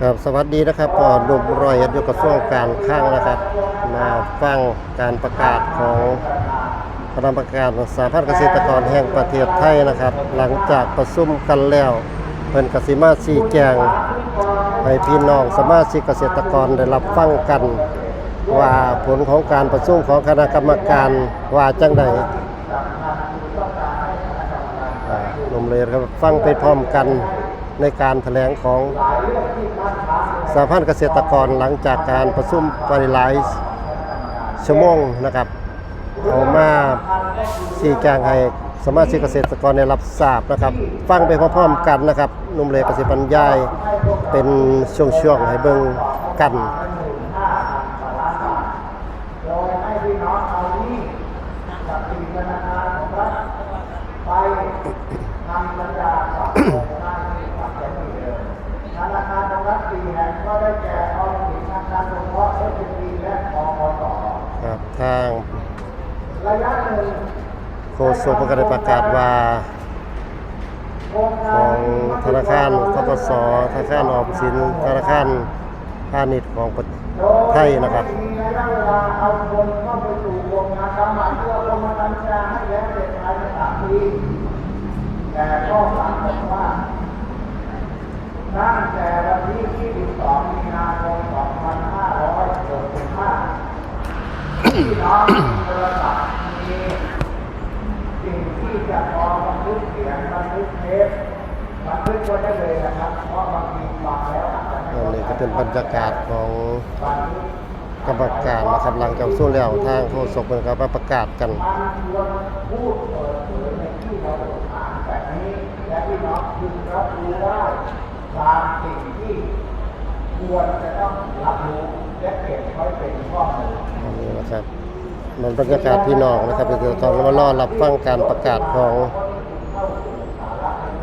ครับสวัสดีนะครับก็หนุ่มรอยเอ็ดอยู่กับช่วงการข้างนะครับ มาฟังการประกาศของคณะกรรมการสาพันธ์เกษตรกรแห่งประเทศไทยนะครับ หลังจากประชุมกันแล้วเพิ่นกสิมาชี้แจงให้พี่น้องสมาชิกเกษตรกรได้รับฟังกัน ว่าผลของการประชุมของคณะกรรมการว่าจังไดหนุ่มเลยครับฟังไปพร้อมกัน ในการแถลงของสาพันธ์เกษตรกรหลังจากการประชุมปริไลซ์ชั่วโมงนะครับเอามาสี่แจงให้สมาชิกเกษตรกรได้รับทราบนะครับ ฟังไปพร้อมๆกันนะครับหนุ่มเลเกษตรบรรยายเป็นช่วงๆให้เบิ่งกันโดยให้พี่น้องเอานี้กับสี่ธนาคารของรัฐไปทำสัญญา รัฐสี่แห่งก็ได้แก่ออมสินธนาคารสงเคราะห์เอสบีและกพสครับทางระยะหนึ่งโฆษกก็ได้ประกาศว่าของธนาคารทกสธนาคารออมสินธนาคารพาณิชย์ของประเทศไทยนะครับมีระยะเวลาเอาคนเข้าไปสู่วงงากรรมเพื่อลงมากวเสร็จภา ตั้งแต่วันที่ 22 มีนาคม 2565พี่น้องโทรศัพท์มีสิ่งที่จะพอบันทึกเสียงบันทึกเทปบันทึกไว้ได้เลยนะครับ เพราะบางทีฟังแล้วอาจจะไม่นนี้ก็เป็นบรรยากาศของกรรมการนะครับหลังจากสู้แล้วทางโฆษกเป็นก็มาประกาศกันพูดเปิดเผยในที่เราอ่านแบบนี้และพี่น้องพึงรับรู้ได้ ตามสิ่งที่ควรจะต้องรับรู้และเก็บไว้เป็นข้อมูลอันนี้นะครับมันบรรยากาศพี่น้องนะครับเป็นตอนมารอรับฟังการประกาศของ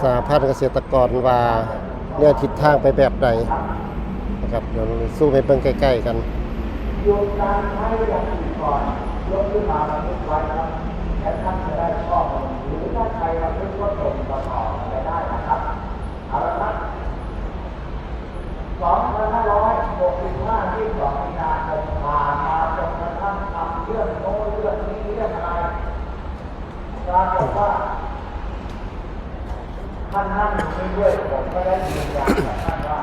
สาพันธ์เกษตรกรว่าเนี่ยทิศทางไปแบบใดนะครับเดี๋ยวเราสู้ไปเบิ่งใกล้ๆกันโยนการใช้อย่างอื่นก่อนยกขึ้นมาบันทึกไว้นะครับและท่านจะได้ข้อมูลหรือถ้าใครบันทึกก็ส่งต่อต่อไปได้นะครับเอาละครับ2565ที่2มีนาคมผ่านมาจนกระทั่งทำเรื่องโน้นเรื่องนี้เรื่องอะไรปรากฏว่า ท่านนั่งอยู่นี่ด้วยผมก็ได้ยืนยันกับท่านว่า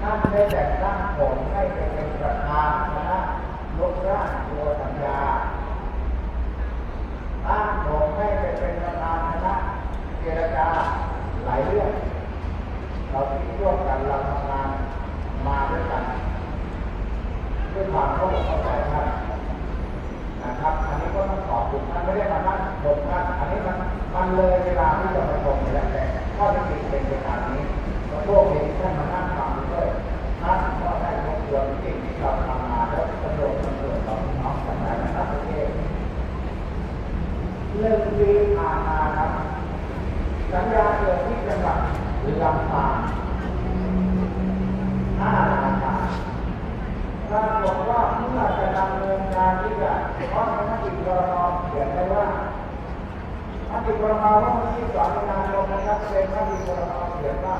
ท่านได้แต่งตั้งผมให้ไปเป็นประธานคณะยกร่างตัวสัญญาตั้งผมให้ไปเป็นประธานคณะเจรจาหลายเรื่อง เราที่ร่วมกันเราทำงานมาด้วยกันด้วยความเข้าอกเข้าใจท่านนะครับ อันนี้ก็ต้องขอบคุณท่านไม่ได้มานั่งบนท่านอันนี้มันมันเลยเวลาที่จะไปชมแล้วแต่ข้อเท็จจริงเป็นไปตามนี้ขอโทษเองท่านมานั่งฟังด้วยท่านก็ได้ทบทวนสิ่งที่เราทำมาแล้วประโยชน์ประโยชน์ต่อน้องกันในประเทศเรื่องปีผ่านมาครับสัญญาเกิดที่จังหวัดหรือลำปางห้าราคาปรากฏว่าเมื่อจะดำเนินการที่จะเพราะในมติกรมเขียน ท่ามติกรมาว่าวันที่สองมีนาคมนะครับเป็นมติกรมาเขียนว่า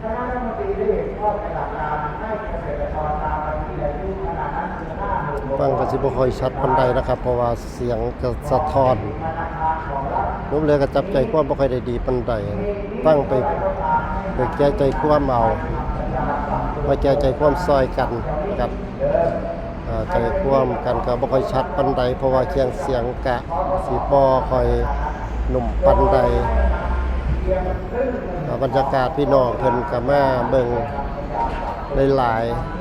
คณะรัฐมนตรีได้เห็นชอบในหลักการให้เกษตรกรตามวันที่อายุขนาดนั้นคือห้าหมื่นฟังก็สิบคอยชัดปานใดนะครับ เพราะว่าเสียงจะสะท้อนธนาคารของรัฐรูปเลยก็จับใจความบ่ค่อยได้ดีปานใดฟังไปไปแก้ใจความเอามาแก้ใจความซอยกันครับ ใจความกันก็บ่ค่อยชัดปานใดเพราะว่าเคียงเสียงกะสิบ่ค่อยหนุ่มปานใดบรรยากาศพี่น้องเพิ่นก็มาเบิ่งหลายๆ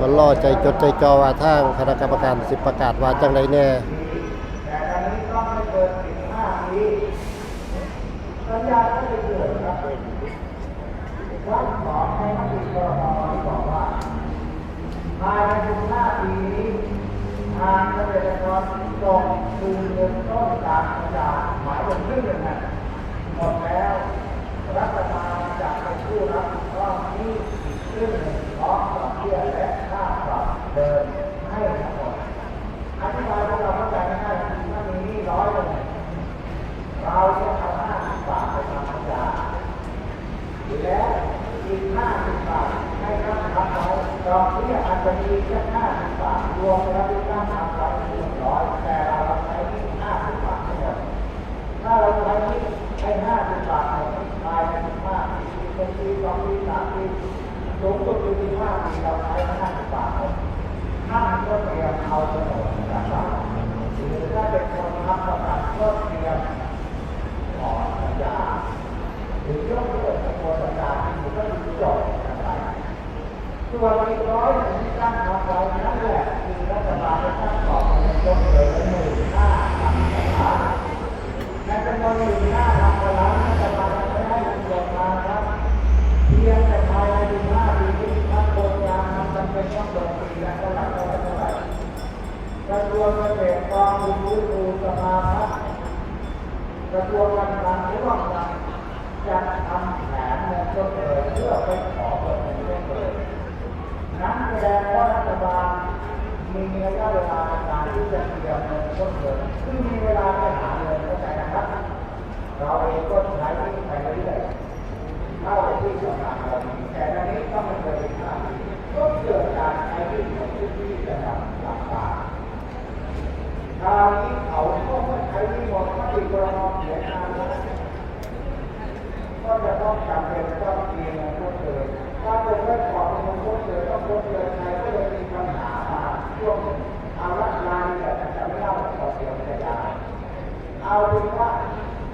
มันรอใจจดใจจอว่าทางคณะกรรมการสิประกาศว่าจังไดแน่แต่ตอนนี้ต้องไม่เกิน15ปีสัญญาก็จะเกิดครับวันสอในมติกรมที่บอ ภายใน15ปีนี้ทางเกษตรกรต้องคืนเงินต้นจารสัญญาหมายถึงครึ่งหนึ่งนะหมดแล้วรัฐบาลจะไปผู้รับผิดชอบนี้ครึ่งหนึ่งพร้อมดอกเบี้ยและค่าปรับเดิมให้ทั้งหมด อธิบายพวกเราเข้าใจง่ายๆคือถ้ามีหนี้ร้อยเลยเราจะเอาห้าสิบบาทไปทำสัญญา ดอกเบี้ยอาจจะมีแค่ห้าสิบบาทรวมแล้วที่ตั้งทำไว้หนึ่งร้อยแต่เราใช้ที่ห้าสิบบาททั้งหมดถ้าเราใช้ที่ให้ห้าสิบบาทภายในสิบห้าปีเป็นปีสองปีสามปี สูงสุดคือสิบห้าปีเราใช้ห้าสิบบาทห้านก็เตรียมเอาโฉนดนะครับหรือถ้าเป็นคนทำประกันก็เตรียมขอสัญญาหรือยกเลิกตัวสัญญารที่ก็ดูจบนะครับส่วนอีกร้อยหนึ่งที่ตั้งทำไว้นั่นแหละคือรัฐบาลได้ตั้งกรอบเงินยกเหลือหนึ่งห้าพันล้านในจำนวนหนึ่งห้าพันล้านรัฐบาลไม่ให้เงินลงมาครับเพียงแต่ภายในหนึ่งห้าปีนี้ถ้าโครงการมันจำเป็นต้องลงปีละเท่าไหร่เท่าไหร่เท่าไหร่กระทรวงเกษตรกองทุนฟื้นฟูสภาพัฒน์กระทรวงการคลังร่วมกันจัดทำแผนเงินชดเชยเพื่อ ไปขอเปิดเงินชดเชยนั้นแสดงว่ารัฐบาลมีระยะเวลาในการที่จะเตรียมเงินต้นเงินซึ่งมีเวลาไปหาเงินเข้าใจนะครับ เราเองก็ใช้ที่ไปเรื่อยๆเท่าที่กำลังเรามีแต่ตอนนี้ก็ไม่เคยเป็นข่าวก็เกิดการใช้ที่ของที่ระดับหลักตาคราวนี้เขาก็ไม่ใช้ที่หมดก็ติดกรมเสียงานก็จะต้องจำเป็นต้อง มีเงินชดเชยถ้าเป็นไม่พอเงินชดเชยต้องชดเชยใครก็เลยมีปัญหามาช่วงเอาละรายละเอียจะไม่เล่าต่อเดียวจะยาวเอาเป็นว่า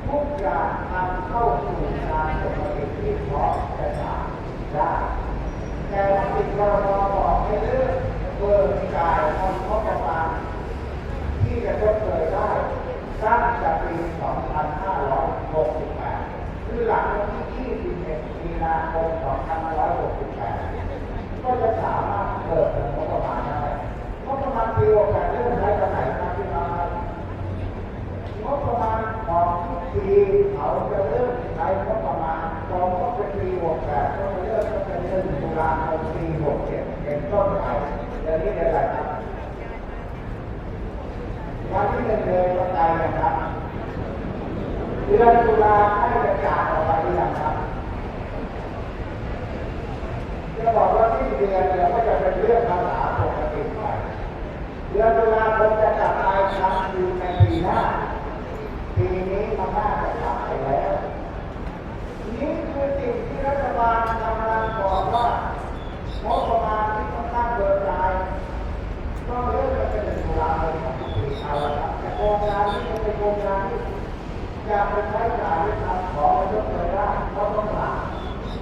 ทุกอย่างทำเข้าสู่การปกติที่พร้อมจะจ่ายได้แต่ว่าติดกรมบอกให้เลือกเบิกจ่ายคนงบประมาณที่จะชดเชยได้ตั้งแต่ปี 2568 คือหลังวันที่ 21 มีนาคม 2568 ก็จะสามารถเปิดเป็นงบประมาณได้งบประมาณปี68เริ่มใช้ตอนไหนครับพี่น้องครับงบประมาณของทุกปีเขาจะเริ่มใช้งบประมาณของงบเป็นปี68ก็เริ่มตั้งแต่เดือนตุลาคมปี67เป็นต้นไปเดือนนี้เดือะไรครับวันที่หนึ่งเดือนกรกฎาคมนะครับเดือนตุลาให้จะจากออกไปหรือยังครับจะบอกว่าที่เดือนเนี่ยก็จะเป็นเรื่องภาษาปกติไปเดือนตุลาคมจะกลับไปครั้งคือในปีหน้าปีนี้ มันน่าจะกลับไปแล้วนี่คือสิ่งที่รัฐบาลกำลังบอกว่างบประมาณที่ต้องตั้งเบิกจ่ายก็เริ่มจะเป็นตุลาคมของทุกปีเอาละครับแต่โครงการนี้จะเป็นโครงการที่จะไปใช้จ่ายด้วยคำขอมายกเลยได้ก็ต้องหลัง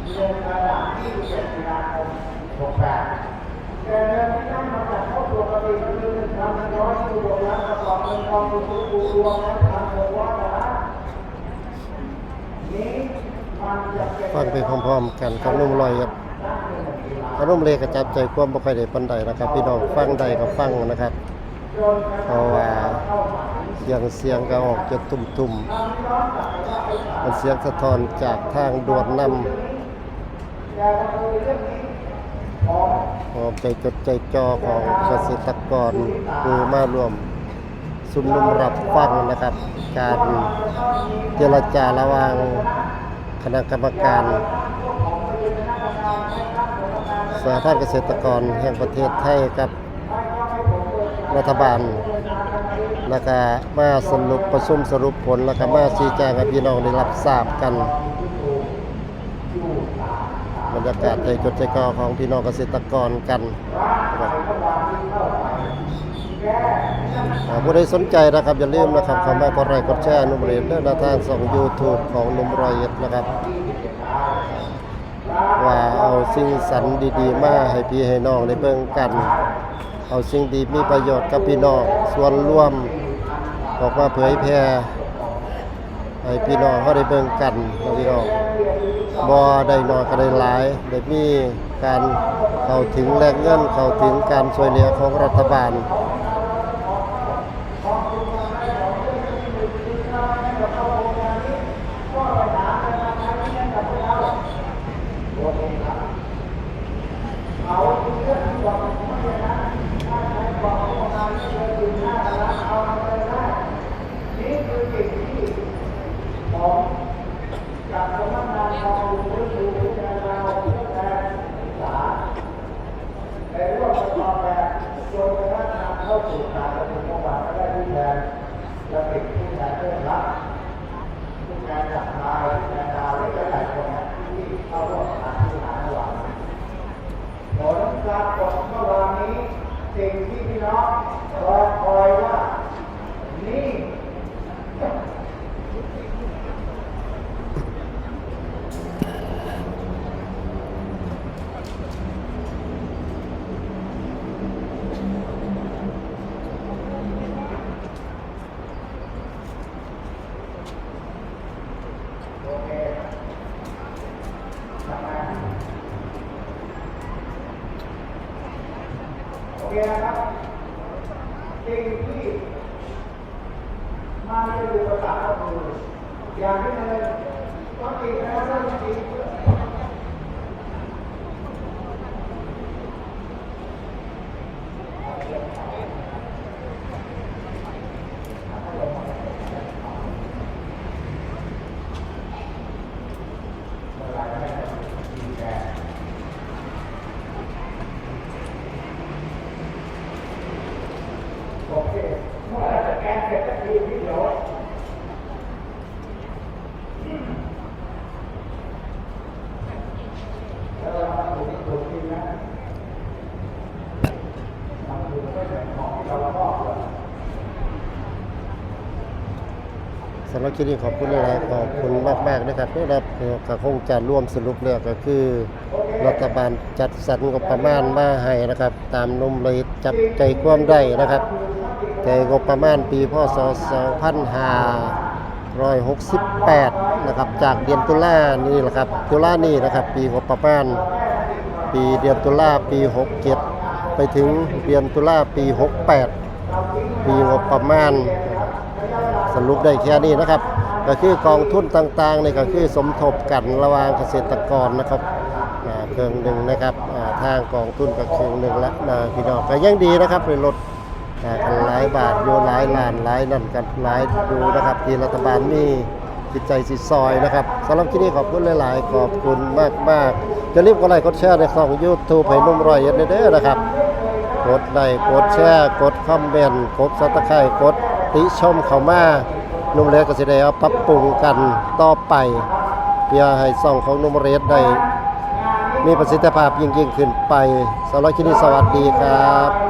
เดือนกระดาษที่7มีนาคม68แปดแต่เงินที่ได้มาจากครอบครัวปกติก็คือหนึ่งพันร้อยที่รวมแล้วประกอบเงินกองทุนรวมแล้วทำหกร้อยล้านนี้มันจะเป็น ฟังไปพร้อมๆกันกับนุ่มลอยครับอารมณ์เลกระจับใจความบ่ค่อยได้ปานใดนะครับ พี่น้องฟังใดก็ฟังนะครับเพราะว่าเสียงเสียงก็ออกจะตุ่มๆมันเสียงสะท้อนจากทางด่วนนำพอใจจดใจจ่อของเกษตรกรผู้มารวมสุมนุมรับฟังนะครับ การเจรจาระหว่าง คณะกรรมการสหภาพเกษตรกรแห่งประเทศไทยกับรัฐบาลแล้วก็มาสรุปประชุมสรุปผลแล้วก็มาชี้แจงให้พี่น้องได้รับทราบกัน บรรยากาศใจจดใจกอของพี่น้องเกษตรกรกันครับ ผู้ใดสนใจนะครับอย่าลืมนะครับเข้ามากดไลค์กดแชร์นุ่มเรียนเด้อทางส่อง YouTube ของนุ่มรอยเอ็ดนะครับ ว่าเอาสิ่งสันดีๆ มาให้พี่ให้น้องได้เบิ่งกัน เอาสิ่งดีมีประโยชน์กับพี่น้องส่วนร่วมออกมาเผยแพร่ให้พี่น้องเขาได้เบิ่งกันนะพี่น้องบ่ได้น้อยก็ได้หลายได้มีการเข้าถึงแหล่งเงินเข้าถึงการช่วยเหลือของรัฐบาล เอาเรื่องที่บอกไม่ได้นะถ้าใช้บอกงบประมาณไม่เกินถึงห้าล้านเอาไปได้นี่คือสิ่งที่ผมกับสำนักงานกองทุนฟื้นฟูพิจารณาเพื่อการศึกษา โอเค นะครับสิ่งที่มาเป็นอุปสรรคก็คืออย่างที่หนึ่งต้องติดแล้วเรื่องจริงเคเมื่อเราจะแก้เสร็จจากที่ที่เดียวแล้วเรามาถูกถูกจริงนะทำถูกก็จะของเราก็ สำหรับคลิปนี้ขอบคุณหลายๆขอบคุณมากๆนะครับได้รับเอ่อก็คงจะร่วมสรุปแล้วก็คือรัฐบาลจัดสรรงบประมาณมาให้นะครับ ตามนุ่มเลยจับใจความได้นะครับแต่งบประมาณปีพศ 2568 นะครับจากเดือนตุลานี่แหละครับตุลานี่นะครับ ปีงบประมาณปีเดือนตุลาปี 67 ไปถึงเดือนตุลาปี 68 ปีงบประมาณ รุปได้แค่นี้นะครับ ก็คือกองทุนต่างๆนี่ก็คือสมทบกันระหว่างเกษตรกรนะครับเครื่องหนึ่งนะครับทางกองทุนก็เครื่องหนึ่งละนะพี่น้องก็ยังดีนะครับในลดกันหลายบาทโยหลายล้านหลายนั่นกันหลายดูนะครับ ที่รัฐบาลมีจิตใจสิซอยนะครับสำหรับที่นี้ขอบคุณหลาย ๆ ขอบคุณมากๆจะรีบกดไลค์กดแชร์ในช่องยูทูบให้นุ่มรอยเอ็ดเด้อนะครับ กดไลค์กดแชร์ กดคอมเมนต์กดซับสไครต์กด ติชมเข้ามานุ่มเล็กก็สิได้เอาปรับปรุงกันต่อไป เพื่อให้ซ่องของนุ่มเรสได้มีประสิทธิภาพยิ่งยิ่งขึ้นไปสำหรับที่นี้สวัสดีครับ